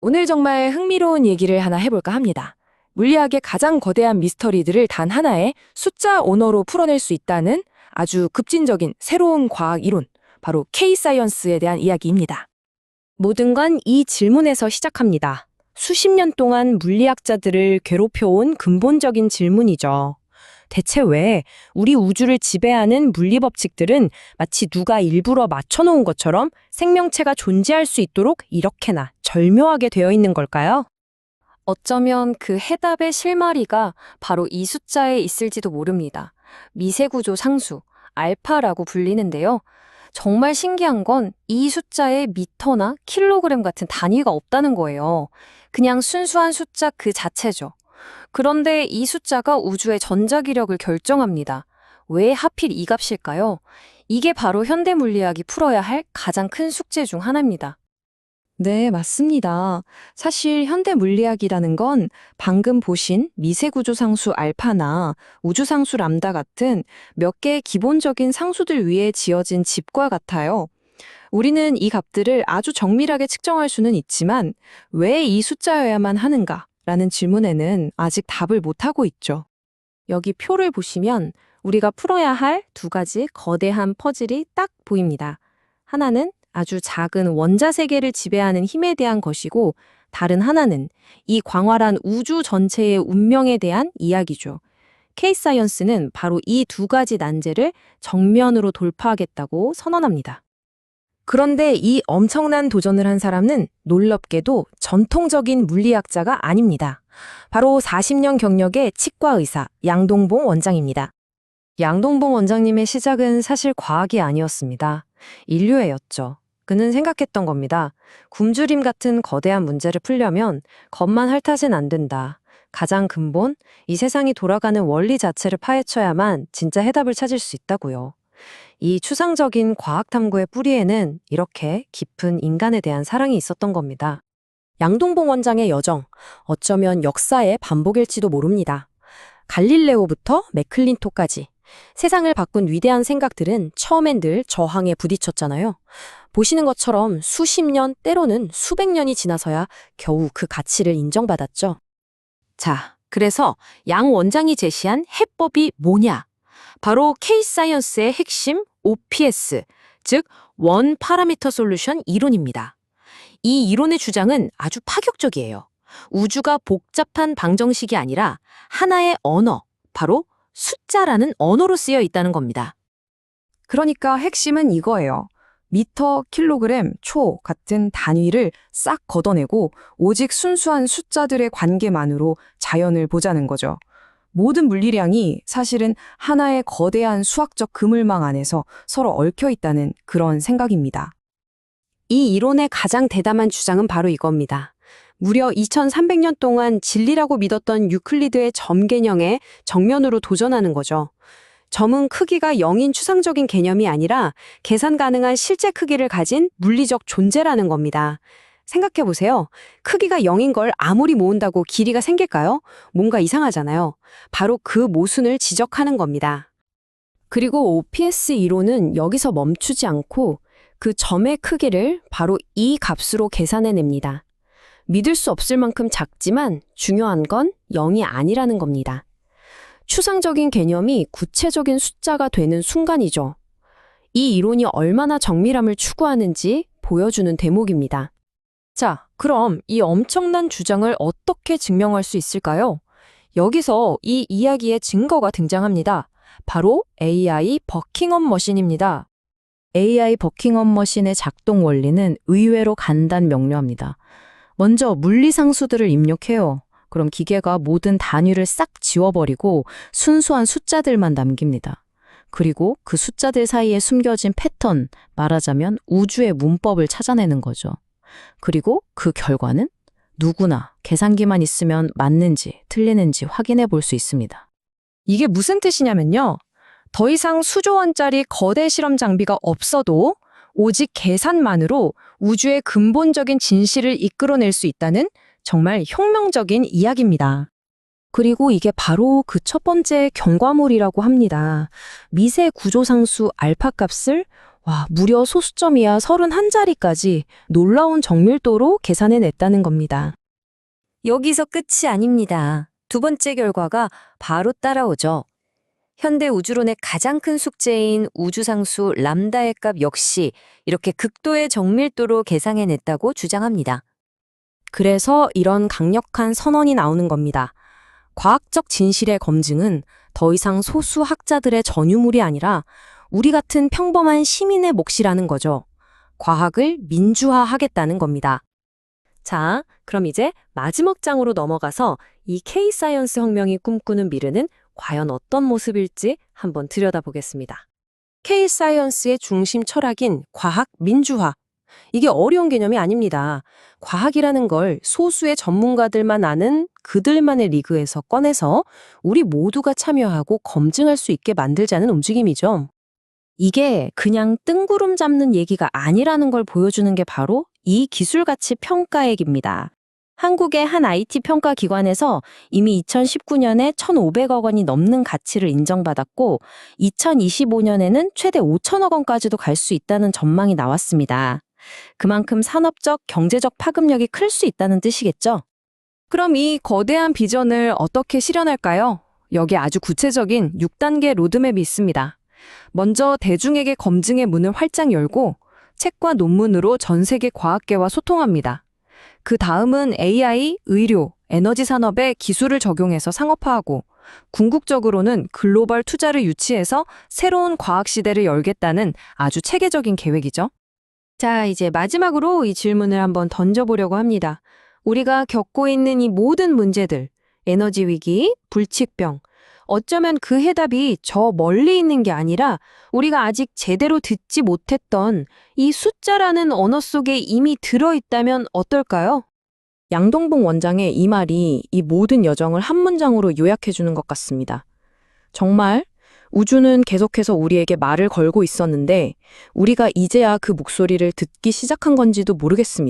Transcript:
오늘 정말 흥미로운 얘기를 하나 해볼까 합니다. 물리학의 가장 거대한 미스터리들을 단 하나의 숫자 언어로 풀어낼 수 있다는 아주 급진적인 새로운 과학 이론, 바로 K-사이언스에 대한 이야기입니다. 모든 건 이 질문에서 시작합니다. 수십 년 동안 물리학자들을 괴롭혀온 근본적인 질문이죠. 대체 왜 우리 우주를 지배하는 물리 법칙들은 마치 누가 일부러 맞춰놓은 것처럼 생명체가 존재할 수 있도록 이렇게나 절묘하게 되어 있는 걸까요? 어쩌면 그 해답의 실마리가 바로 이 숫자에 있을지도 모릅니다. 미세구조 상수, 알파라고 불리는데요. 정말 신기한 건 이 숫자에 미터나 킬로그램 같은 단위가 없다는 거예요. 그냥 순수한 숫자 그 자체죠. 그런데 이 숫자가 우주의 전자기력을 결정합니다. 왜 하필 이 값일까요? 이게 바로 현대 물리학이 풀어야 할 가장 큰 숙제 중 하나입니다. 네, 맞습니다. 사실 현대 물리학이라는 건 방금 보신 미세구조 상수 알파나 우주 상수 람다 같은 몇 개의 기본적인 상수들 위에 지어진 집과 같아요. 우리는 이 값들을 아주 정밀하게 측정할 수는 있지만 왜 이 숫자여야만 하는가? 라는 질문에는 아직 답을 못하고 있죠. 여기 표를 보시면 우리가 풀어야 할 두 가지 거대한 퍼즐이 딱 보입니다. 하나는 아주 작은 원자 세계를 지배하는 힘에 대한 것이고 다른 하나는 이 광활한 우주 전체의 운명에 대한 이야기죠. K-사이언스는 바로 이 두 가지 난제를 정면으로 돌파하겠다고 선언합니다. 그런데 이 엄청난 도전을 한 사람은 놀랍게도 전통적인 물리학자가 아닙니다. 바로 40년 경력의 치과 의사 양동봉 원장입니다. 양동봉 원장님의 시작은 사실 과학이 아니었습니다. 인류애였죠. 그는 생각했던 겁니다. 굶주림 같은 거대한 문제를 풀려면 겉만 핥아선 안 된다. 가장 근본, 이 세상이 돌아가는 원리 자체를 파헤쳐야만 진짜 해답을 찾을 수 있다고요. 이 추상적인 과학 탐구의 뿌리에는 이렇게 깊은 인간에 대한 사랑이 있었던 겁니다. 양동봉 원장의 여정, 어쩌면 역사의 반복일지도 모릅니다. 갈릴레오부터 맥클린토까지 세상을 바꾼 위대한 생각들은 처음엔 늘 저항에 부딪혔잖아요. 보시는 것처럼 수십 년, 때로는 수백 년이 지나서야 겨우 그 가치를 인정받았죠. 자, 그래서 양 원장이 제시한 해법이 뭐냐? 바로 K-사이언스의 핵심 OPS, 즉 원 파라미터 솔루션 이론입니다. 이 이론의 주장은 아주 파격적이에요. 우주가 복잡한 방정식이 아니라 하나의 언어, 바로 숫자라는 언어로 쓰여 있다는 겁니다. 그러니까 핵심은 이거예요. 미터, 킬로그램, 초 같은 단위를 싹 걷어내고 오직 순수한 숫자들의 관계만으로 자연을 보자는 거죠. 모든 물리량이 사실은 하나의 거대한 수학적 그물망 안에서 서로 얽혀 있다는 그런 생각입니다. 이 이론의 가장 대담한 주장은 바로 이겁니다. 무려 2300년 동안 진리라고 믿었던 유클리드의 점 개념에 정면으로 도전하는 거죠. 점은 크기가 0인 추상적인 개념이 아니라 계산 가능한 실제 크기를 가진 물리적 존재라는 겁니다. 생각해 보세요. 크기가 0인 걸 아무리 모은다고 길이가 생길까요? 뭔가 이상하잖아요. 바로 그 모순을 지적하는 겁니다. 그리고 OPS 이론은 여기서 멈추지 않고 그 점의 크기를 바로 이 값으로 계산해냅니다. 믿을 수 없을 만큼 작지만 중요한 건 0이 아니라는 겁니다. 추상적인 개념이 구체적인 숫자가 되는 순간이죠. 이 이론이 얼마나 정밀함을 추구하는지 보여주는 대목입니다. 자, 그럼 이 엄청난 주장을 어떻게 증명할 수 있을까요? 여기서 이 이야기의 증거가 등장합니다. 바로 AI 버킹엄 머신입니다. AI 버킹엄 머신의 작동 원리는 의외로 간단 명료합니다. 먼저 물리상수들을 입력해요. 그럼 기계가 모든 단위를 싹 지워버리고 순수한 숫자들만 남깁니다. 그리고 그 숫자들 사이에 숨겨진 패턴, 말하자면 우주의 문법을 찾아내는 거죠. 그리고 그 결과는 누구나 계산기만 있으면 맞는지 틀리는지 확인해 볼 수 있습니다. 이게 무슨 뜻이냐면요. 더 이상 수조 원짜리 거대 실험 장비가 없어도 오직 계산만으로 우주의 근본적인 진실을 이끌어낼 수 있다는 정말 혁명적인 이야기입니다. 그리고 이게 바로 그 첫 번째 경과물이라고 합니다. 미세 구조상수 알파 값을 와, 무려 소수점이야 31자리까지 놀라운 정밀도로 계산해냈다는 겁니다. 여기서 끝이 아닙니다. 두 번째 결과가 바로 따라오죠. 현대 우주론의 가장 큰 숙제인 우주상수 람다의 값 역시 이렇게 극도의 정밀도로 계상해냈다고 주장합니다. 그래서 이런 강력한 선언이 나오는 겁니다. 과학적 진실의 검증은 더 이상 소수 학자들의 전유물이 아니라 우리 같은 평범한 시민의 몫이라는 거죠. 과학을 민주화하겠다는 겁니다. 자, 그럼 이제 마지막 장으로 넘어가서 이 K-사이언스 혁명이 꿈꾸는 미래는 과연 어떤 모습일지 한번 들여다보겠습니다. K-사이언스의 중심 철학인 과학 민주화. 이게 어려운 개념이 아닙니다. 과학이라는 걸 소수의 전문가들만 아는 그들만의 리그에서 꺼내서 우리 모두가 참여하고 검증할 수 있게 만들자는 움직임이죠. 이게 그냥 뜬구름 잡는 얘기가 아니라는 걸 보여주는 게 바로 이 기술 가치 평가액입니다. 한국의 한 IT 평가 기관에서 이미 2019년에 1,500억 원이 넘는 가치를 인정받았고 2025년에는 최대 5천억 원까지도 갈 수 있다는 전망이 나왔습니다. 그만큼 산업적, 경제적 파급력이 클 수 있다는 뜻이겠죠? 그럼 이 거대한 비전을 어떻게 실현할까요? 여기 아주 구체적인 6단계 로드맵이 있습니다. 먼저 대중에게 검증의 문을 활짝 열고 책과 논문으로 전 세계 과학계와 소통합니다. 그 다음은 AI, 의료, 에너지 산업에 기술을 적용해서 상업화하고 궁극적으로는 글로벌 투자를 유치해서 새로운 과학 시대를 열겠다는 아주 체계적인 계획이죠. 자, 이제 마지막으로 이 질문을 한번 던져보려고 합니다. 우리가 겪고 있는 이 모든 문제들, 에너지 위기, 불치병, 어쩌면 그 해답이 저 멀리 있는 게 아니라 우리가 아직 제대로 듣지 못했던 이 숫자라는 언어 속에 이미 들어있다면 어떨까요? 양동봉 원장의 이 말이 이 모든 여정을 한 문장으로 요약해 주는 것 같습니다. 정말 우주는 계속해서 우리에게 말을 걸고 있었는데 우리가 이제야 그 목소리를 듣기 시작한 건지도 모르겠습니다.